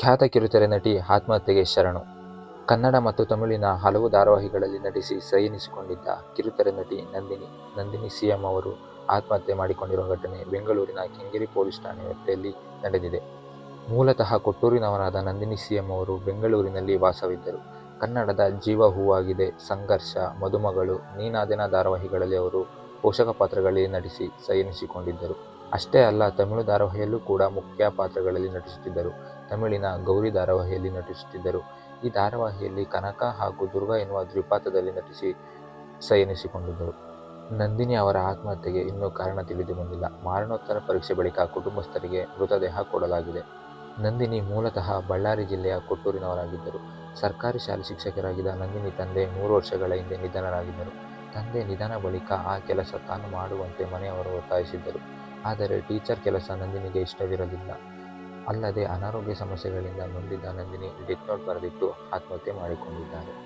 ಖ್ಯಾತ ಕಿರುತೆರೆ ನಟಿ ಆತ್ಮಹತ್ಯೆಗೆ ಶರಣು. ಕನ್ನಡ ಮತ್ತು ತಮಿಳಿನ ಹಲವು ಧಾರಾವಾಹಿಗಳಲ್ಲಿ ನಟಿಸಿ ಸೈ ಎನಿಸಿಕೊಂಡಿದ್ದ ಕಿರುತೆರೆ ನಟಿ ನಂದಿನಿ ನಂದಿನಿ ಸಿಎಂ ಅವರು ಆತ್ಮಹತ್ಯೆ ಮಾಡಿಕೊಂಡಿರುವ ಘಟನೆ ಬೆಂಗಳೂರಿನ ಕೆಂಗೇರಿ ಪೊಲೀಸ್ ಠಾಣೆ ವ್ಯಾಪ್ತಿಯಲ್ಲಿ ನಡೆದಿದೆ. ಮೂಲತಃ ಕೊಟ್ಟೂರಿನವರಾದ ನಂದಿನಿ ಸಿಎಂ ಅವರು ಬೆಂಗಳೂರಿನಲ್ಲಿ ವಾಸವಿದ್ದರು. ಕನ್ನಡದ ಜೀವ ಹೂವಾಗಿದೆ, ಸಂಘರ್ಷ, ಮದುಮಗಳು, ನೀನಾದಿನ ಧಾರಾವಾಹಿಗಳಲ್ಲಿ ಅವರು ಪೋಷಕ ಪಾತ್ರಗಳಲ್ಲಿ ನಟಿಸಿ ಸೈ ಎನಿಸಿಕೊಂಡಿದ್ದರು ಅಷ್ಟೇ ಅಲ್ಲ, ತಮಿಳು ಧಾರಾವಾಹಿಯಲ್ಲೂ ಕೂಡ ಮುಖ್ಯ ಪಾತ್ರಗಳಲ್ಲಿ ನಟಿಸುತ್ತಿದ್ದರು. ತಮಿಳಿನ ಗೌರಿ ಧಾರಾವಾಹಿಯಲ್ಲಿ ನಟಿಸುತ್ತಿದ್ದರು. ಈ ಧಾರಾವಾಹಿಯಲ್ಲಿ ಕನಕ ಹಾಗೂ ದುರ್ಗಾ ಎನ್ನುವ ದ್ವಿಪಾತ್ರದಲ್ಲಿ ನಟಿಸಿ ಸಯನಿಸಿಕೊಂಡಿದ್ದರು. ನಂದಿನಿ ಅವರ ಆತ್ಮಹತ್ಯೆಗೆ ಇನ್ನೂ ಕಾರಣ ತಿಳಿದು ಬಂದಿಲ್ಲ. ಮರಣೋತ್ತರ ಪರೀಕ್ಷೆ ಬಳಿಕ ಕುಟುಂಬಸ್ಥರಿಗೆ ಮೃತದೇಹ ಕೊಡಲಾಗಿದೆ. ನಂದಿನಿ ಮೂಲತಃ ಬಳ್ಳಾರಿ ಜಿಲ್ಲೆಯ ಕೊಟ್ಟೂರಿನವರಾಗಿದ್ದರು. ಸರ್ಕಾರಿ ಶಾಲೆ ಶಿಕ್ಷಕರಾಗಿದ್ದ ನಂದಿನಿ ತಂದೆ ಮೂರು ವರ್ಷಗಳ ಹಿಂದೆ ನಿಧನರಾಗಿದ್ದರು. ತಂದೆ ನಿಧನ ಬಳಿಕ ಆ ಕೆಲಸ ತಾನು ಮಾಡುವಂತೆ ಮನೆಯವರು ಒತ್ತಾಯಿಸಿದ್ದರು. ಆದರೆ ಟೀಚರ್ ಕೆಲಸ ನಂದಿನಿಗೆ ಇಷ್ಟವಿರಲಿಲ್ಲ. ಅಲ್ಲದೆ ಅನಾರೋಗ್ಯ ಸಮಸ್ಯೆಗಳಿಂದ ನೊಂದಿದ್ದ ನಂದಿನಿ ಡೆತ್ ನೋಟ್ ಬರೆದಿಟ್ಟು ಆತ್ಮಹತ್ಯೆ ಮಾಡಿಕೊಂಡಿದ್ದಾರೆ.